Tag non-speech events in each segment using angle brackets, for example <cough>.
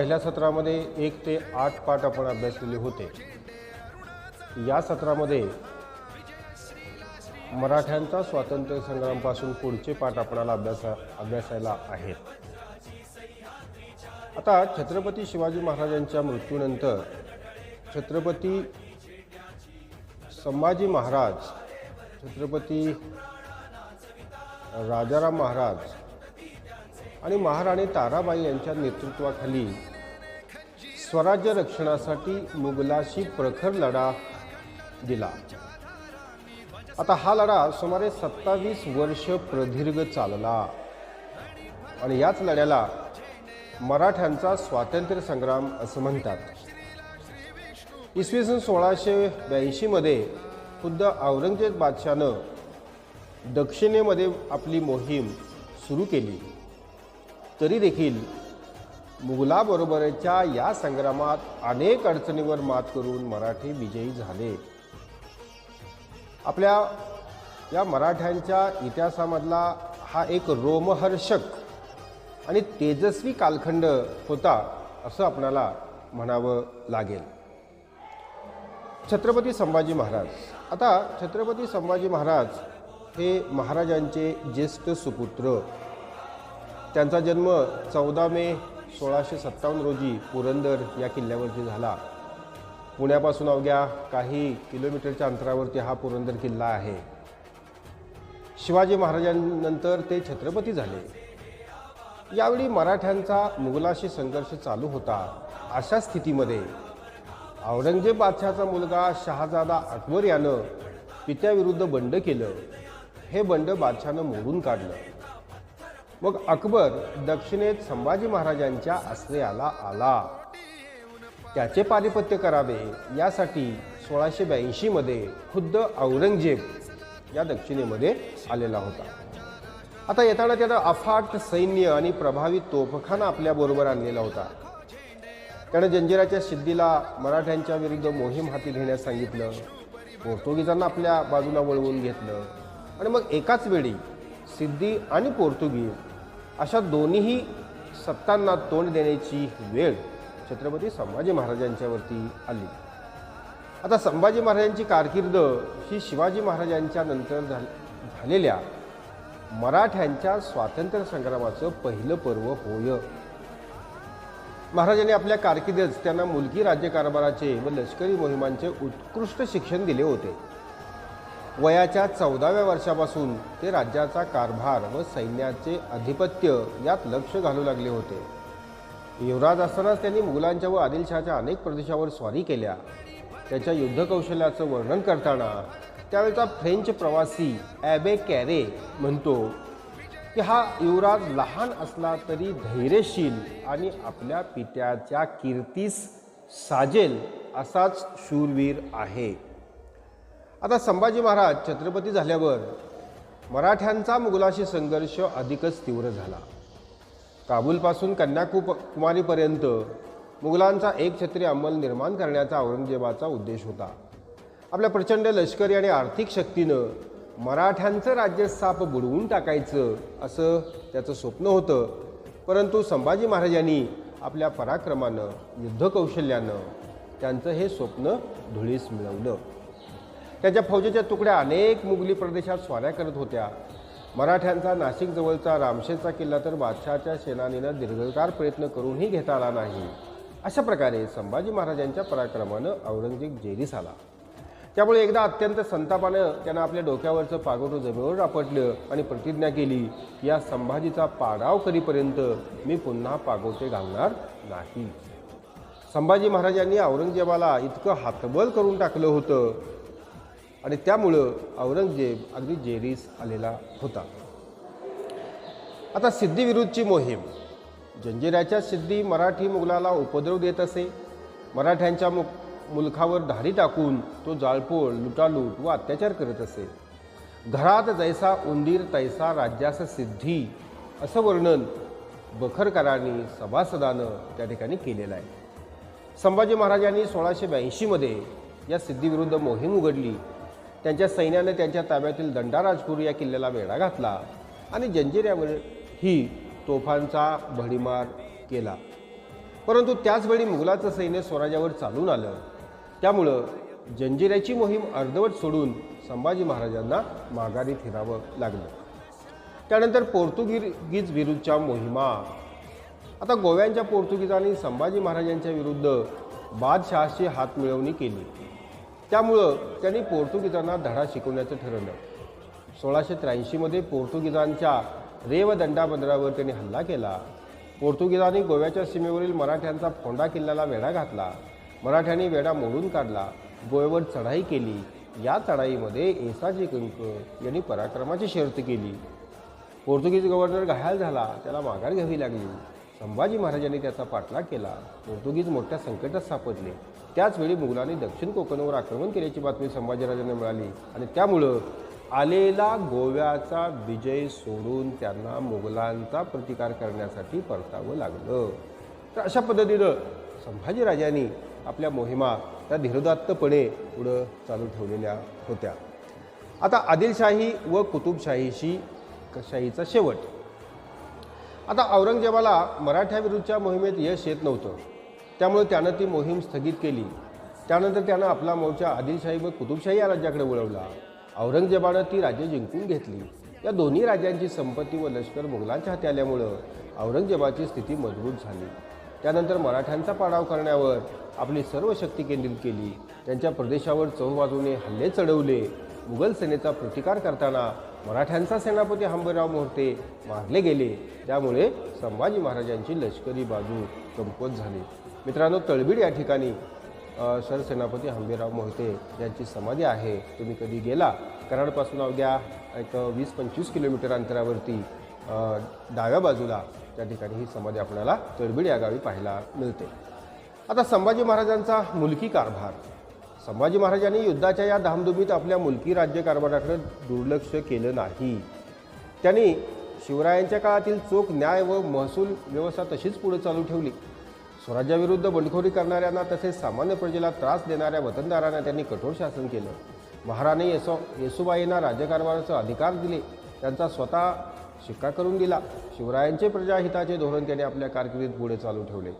पहिल्या सत्रामध्ये एक ते आठ पाठ आपण अभ्यासलेले होते. या सत्रामध्ये मराठ्यांचा स्वातंत्र्य संग्रामपासून पुढचे पाठ आपणाला अभ्यासा अभ्यासायला आहेत. आता छत्रपती शिवाजी महाराजांच्या मृत्यूनंतर छत्रपती संभाजी महाराज छत्रपती राजाराम महाराज आणि महाराणी ताराबाई यांच्या नेतृत्वाखाली स्वराज्य रक्षणासाठी मुघलाशी प्रखर लढा दिला. आता हा लढा सुमारे सत्तावीस वर्ष प्रदीर्घ चालला. आणि याच लढ्याला मराठ्यांचा स्वातंत्र्य संग्राम असं म्हणतात. इसवी सन सोळाशे ब्याऐंशीमध्ये खुद्द औरंगजेब बादशानं दक्षिणेमध्ये आपली मोहीम सुरू केली. तरी देखील मुघलाबरोबरच्या या संग्रामात अनेक अडचणीवर मात करून मराठी विजयी झाले. आपल्या या मराठ्यांच्या इतिहासामधला हा एक रोमहर्षक आणि तेजस्वी कालखंड होता असं आपणाला म्हणावं लागेल. छत्रपती संभाजी महाराज. आता छत्रपती संभाजी महाराज हे महाराजांचे ज्येष्ठ सुपुत्र. त्यांचा जन्म चौदा मे सोळाशे सत्तावन्न रोजी पुरंदर या किल्ल्यावरती झाला. पुण्यापासून अवघ्या काही किलोमीटरच्या अंतरावरती हा पुरंदर किल्ला आहे. शिवाजी महाराजांनंतर ते छत्रपती झाले. यावेळी मराठ्यांचा मुघलाशी संघर्ष चालू होता. अशा स्थितीमध्ये औरंगजेब बादशहाचा मुलगा शहाजादा अकबर यानं पित्याविरुद्ध बंड केलं. हे बंड बादशहानं मोडून काढलं. मग अकबर दक्षिणेत संभाजी महाराजांच्या आश्रयाला आला. त्याचे पारिपत्य करावे यासाठी सोळाशे ब्याऐंशीमध्ये खुद्द औरंगजेब या दक्षिणेमध्ये आलेला होता. आता येताना त्यानं अफाट सैन्य आणि प्रभावी तोफखाना आपल्याबरोबर आणलेला होता. त्यानं जंजिराच्या सिद्धीला मराठ्यांच्या विरुद्ध मोहीम हाती घेण्यास सांगितलं. पोर्तुगीजांना आपल्या बाजूला वळवून घेतलं. आणि मग एकाच वेळी सिद्धी आणि पोर्तुगीज अशा दोन्हीही सत्तांना तोंड देण्याची वेळ छत्रपती संभाजी महाराजांच्यावरती आली. आता संभाजी महाराजांची कारकीर्द ही शिवाजी महाराजांच्या नंतर झालेल्या मराठ्यांच्या स्वातंत्र्य संग्रामाचं पहिलं पर्व होय. महाराजांनी आपल्या कारकिर्दीत त्यांना मुलगी राज्यकारभाराचे व लष्करी मोहिमांचे उत्कृष्ट शिक्षण दिले होते. वयाच्या चौदाव्या वर्षापासून ते राज्याचा कारभार व सैन्याचे अधिपत्य यात लक्ष घालू लागले होते. युवराज असतानाच त्यांनी मुघलांच्या व आदिलशहाच्या अनेक प्रदेशावर स्वारी केल्या. त्याच्या युद्धकौशल्याचं वर्णन करताना त्यावेळचा फ्रेंच प्रवासी ॲबे कॅरे म्हणतो की हा युवराज लहान असला तरी धैर्यशील आणि आपल्या पित्याच्या कीर्तीस साजेल असाच शूरवीर आहे. आता संभाजी महाराज छत्रपती झाल्यावर मराठ्यांचा मुघलाशी संघर्ष अधिकच तीव्र झाला. काबूलपासून कन्याकुप कुमारीपर्यंत मुघलांचा एक छत्री अंमल निर्माण करण्याचा औरंगजेबाचा उद्देश होता. आपल्या प्रचंड लष्करी आणि आर्थिक शक्तीनं मराठ्यांचं राज्यस्थाप बुडवून टाकायचं असं त्याचं स्वप्न होतं. परंतु संभाजी महाराजांनी आपल्या पराक्रमानं युद्धकौशल्यानं त्यांचं हे स्वप्न धुळीस मिळवलं. त्याच्या फौजेच्या तुकड्या अनेक मुघली प्रदेशात स्वाऱ्या करत होत्या. मराठ्यांचा नाशिकजवळचा रामशेरचा किल्ला तर बादशहाच्या सेनानीनं दीर्घकाळ प्रयत्न करूनही घेता आला नाही. अशा प्रकारे संभाजी महाराजांच्या पराक्रमानं औरंगजेब जेरीस आला. त्यामुळे एकदा अत्यंत संतापानं त्यानं आपल्या डोक्यावरचं पागोटू जमिनीवर रापटलं आणि प्रतिज्ञा केली या संभाजीचा पाडाव करीपर्यंत मी पुन्हा पागोटे घालणार नाही. संभाजी महाराजांनी औरंगजेबाला इतकं हातबल करून टाकलं होतं आणि त्यामुळं औरंगजेब अगदी जेरीस आलेला होता. आता सिद्धीविरुद्धची मोहीम. जंजिराच्या सिद्धी मराठी मुघलाला उपद्रव देत असे. मराठ्यांच्या मु मुलखावर धाडी टाकून तो जाळपोळ लुटालूट व अत्याचार करत असे. घरात जैसा उंदीर तैसा राज्यास सिद्धी असं वर्णन बखरकरांनी सभासदानं त्या ठिकाणी केलेलं आहे. संभाजी महाराजांनी सोळाशे ब्याऐंशीमध्ये या सिद्धीविरुद्ध मोहीम उघडली. त्यांच्या सैन्याने त्यांच्या ताब्यातील दंडाराजपूर या किल्ल्याला वेढा घातला आणि जंजिऱ्यावर ही तोफांचा भडीमार केला. परंतु त्याचवेळी मुघलाचं सैन्य स्वराज्यावर चालून आलं. त्यामुळं जंजिऱ्याची मोहीम अर्धवट सोडून संभाजी महाराजांना माघारी फिरावं लागलं. त्यानंतर पोर्तुगीज विरुद्धच्या मोहिमा. आता गोव्यांच्या पोर्तुगीजांनी संभाजी महाराजांच्या विरुद्ध बादशहाशी हातमिळवणी केली. त्यामुळं त्यांनी पोर्तुगीजांना धडा शिकवण्याचं ठरवलं. सोळाशे त्र्याऐंशीमध्ये पोर्तुगीजांच्या रेवदंडा बंदरावर त्यांनी हल्ला केला. पोर्तुगीजांनी गोव्याच्या सीमेवरील मराठ्यांचा फोंडा किल्ल्याला वेढा घातला. मराठ्यांनी वेढा मोडून काढला. गोव्यावर चढाई केली. या चढाईमध्ये एसाजी कंक यांनी पराक्रमाची शर्त केली. पोर्तुगीज गव्हर्नर घायल झाला. त्याला माघार घ्यावी लागली. संभाजी महाराजांनी त्याचा पाठलाग केला. पोर्तुगीज मोठ्या संकटात सापडले. त्याचवेळी मुघलांनी दक्षिण कोकणवर आक्रमण केल्याची बातमी संभाजीराजांना मिळाली आणि त्यामुळं आलेला गोव्याचा विजय सोडून त्यांना मुघलांचा प्रतिकार करण्यासाठी परतावं लागलं. तर अशा पद्धतीनं संभाजीराजांनी आपल्या मोहिमा त्या धीरोदात्तपणे पुढं चालू ठेवलेल्या होत्या. आता आदिलशाही व कुतुबशाहीशी शाहीचा शेवट? आता औरंगजेबाला मराठ्याविरुद्धच्या मोहिमेत यश येत नव्हतं. त्यामुळे त्यानं ती मोहीम स्थगित केली. त्यानंतर त्यानं आपला मोर्चा आदिलशाही व कुतुबशाही या राज्याकडे वळवला. औरंगजेबानं ती राज्य जिंकून घेतली. या दोन्ही राज्यांची संपत्ती व लष्कर मुघलांच्या हाती आल्यामुळं औरंगजेबाची स्थिती मजबूत झाली. त्यानंतर मराठ्यांचा पाडाव करण्यावर आपली सर्व शक्ती केंद्रित केली. त्यांच्या प्रदेशावर चौबाजूने हल्ले चढवले. मुघल सेनेचा प्रतिकार करताना मराठ्यांचा सेनापती हंबराव मोहते मारले गेले. त्यामुळे संभाजी महाराजांची लष्करी बाजू कमकुवत झाली. मित्रांनो तळबीड या ठिकाणी सरसेनापती हंबीरराव मोहिते यांची समाधी आहे. तुम्ही कधी गेला? कराडपासून अवघ्या एक वीस पंचवीस किलोमीटर अंतरावरती डाव्या बाजूला त्या ठिकाणी ही समाधी आपल्याला तळबीड या गावी पाहायला मिळते. आता संभाजी महाराजांचा मुलकी कारभार. संभाजी महाराजांनी युद्धाच्या या धामधुमीत आपल्या मुलकी राज्यकारभाराकडे दुर्लक्ष केलं नाही. त्यांनी शिवरायांच्या काळातील चोख न्याय व महसूल व्यवस्था तशीच पुढे चालू ठेवली. स्वराज्याविरुद्ध बंडखोरी करणाऱ्यांना तसेच सामान्य प्रजेला त्रास देणाऱ्या वतनदारांना त्यांनी कठोर शासन केलं. महाराणे येसो येसुबाईंना राज्यकारभाराचा अधिकार दिले. त्यांचा स्वतः शिक्का करून दिला. शिवरायांचे प्रजाहिताचे धोरण त्यांनी आपल्या कारकिर्दीत पुढे चालू ठेवले.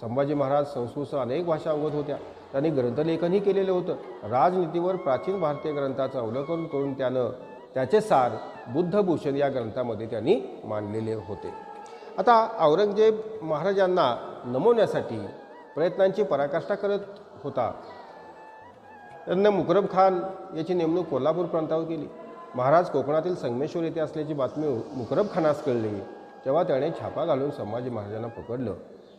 संभाजी महाराज संस्कृतचा अनेक भाषा अवगत होत्या. त्यांनी ग्रंथलेखनही केलेलं होतं. राजनीतीवर प्राचीन भारतीय ग्रंथाचं अवलोकन करून त्यानं त्याचे सार बुद्धभूषण या ग्रंथामध्ये त्यांनी मांडलेले होते. आता औरंगजेब महाराजांना नमवण्यासाठी प्रयत्नांची पराकाष्ठा करत होता. त्यांना मुकरब खान याची नेमणूक कोल्हापूर प्रांतावर केली. महाराज कोकणातील संगमेश्वर येथे असल्याची बातमी मुकरब खानास कळली. तेव्हा त्याने छापा घालून संभाजी महाराजांना पकडलं.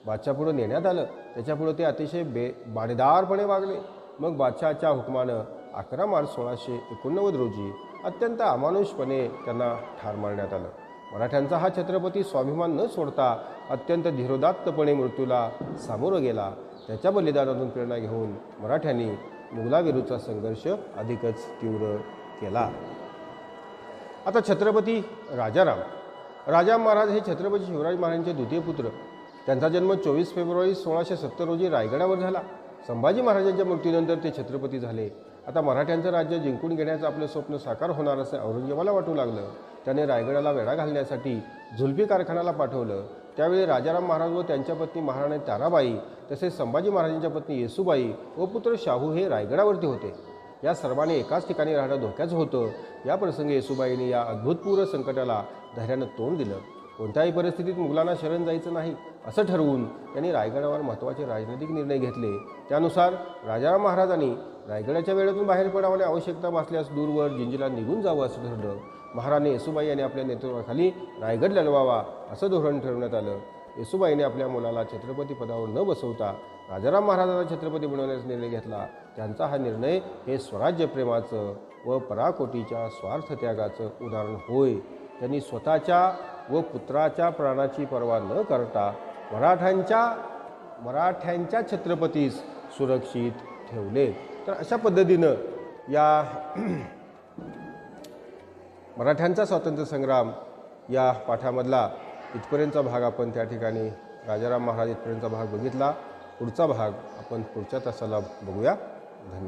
बादशापुढं नेण्यात आलं. त्याच्यापुढं ते अतिशय बे बाडेदारपणे वागले. मग बादशहाच्या हुकमानं अकरा मार्च सोळाशे एकोणनव्वद रोजी अत्यंत अमानुषपणे त्यांना ठार मारण्यात आलं. मराठ्यांचा हा छत्रपती स्वाभिमान न सोडता अत्यंत धीरोदात्तपणे मृत्यूला सामोरं गेला. त्याच्या बलिदानातून प्रेरणा घेऊन मराठ्यांनी मुघलाविरुद्धचा संघर्ष अधिकच तीव्र केला. आता छत्रपती राजाराम. राजा महाराज हे छत्रपती शिवराज महाराजांचे द्वितीय पुत्र. त्यांचा जन्म चोवीस फेब्रुवारी सोळाशे सत्तर रोजी रायगडावर झाला. संभाजी महाराजांच्या मृत्यूनंतर ते छत्रपती झाले. आता मराठ्यांचं राज्य जिंकून घेण्याचं आपलं स्वप्न साकार होणार असं औरंगजेबाला वाटू लागलं. त्याने रायगडाला वेढा घालण्यासाठी झुलपी कारखान्याला पाठवलं. त्यावेळी राजाराम महाराज व त्यांच्या पत्नी महाराणी ताराबाई तसेच संभाजी महाराजांच्या पत्नी येसुबाई व पुत्र शाहू हे रायगडावरती होते. या सर्वांनी एकाच ठिकाणी राहणं धोक्याचं होतं. या प्रसंगी येसुबाईने या अद्भुतपूर्व संकटाला धैर्यानं तोंड दिलं. कोणत्याही परिस्थितीत मुघलांना शरण जायचं नाही असं ठरवून त्यांनी रायगडावर महत्त्वाचे राजनैतिक निर्णय घेतले. त्यानुसार राजाराम महाराजांनी रायगडाच्या वेळेतून बाहेर पडावाने आवश्यकता भासल्यास दूरवर जिंजीला निघून जावं असं ठरलं. महाराणी येसुबाई यांनी आपल्या नेतृत्वाखाली रायगड लढवावा असं धोरण ठरवण्यात आलं. येसुबाईने आपल्या मुलाला छत्रपती पदावर न बसवता राजाराम महाराजांना छत्रपती बनवण्याचा निर्णय घेतला. त्यांचा हा निर्णय हे स्वराज्यप्रेमाचं व पराकोटीच्या स्वार्थत्यागाचं उदाहरण होय. त्यांनी स्वतःच्या व पुत्राच्या प्राणाची पर्वा न करता मराठ्यांच्या मराठ्यांच्या छत्रपतीस सुरक्षित ठेवले. तर अशा पद्धतीनं या <clears throat> मराठ्यांचा स्वातंत्र्य संग्राम या पाठामधला इथपर्यंतचा भाग आपण त्या ठिकाणी राजाराम महाराज इथपर्यंतचा भाग बघितला. पुढचा भाग आपण पुढच्या तासाला बघूया. धन्यवाद.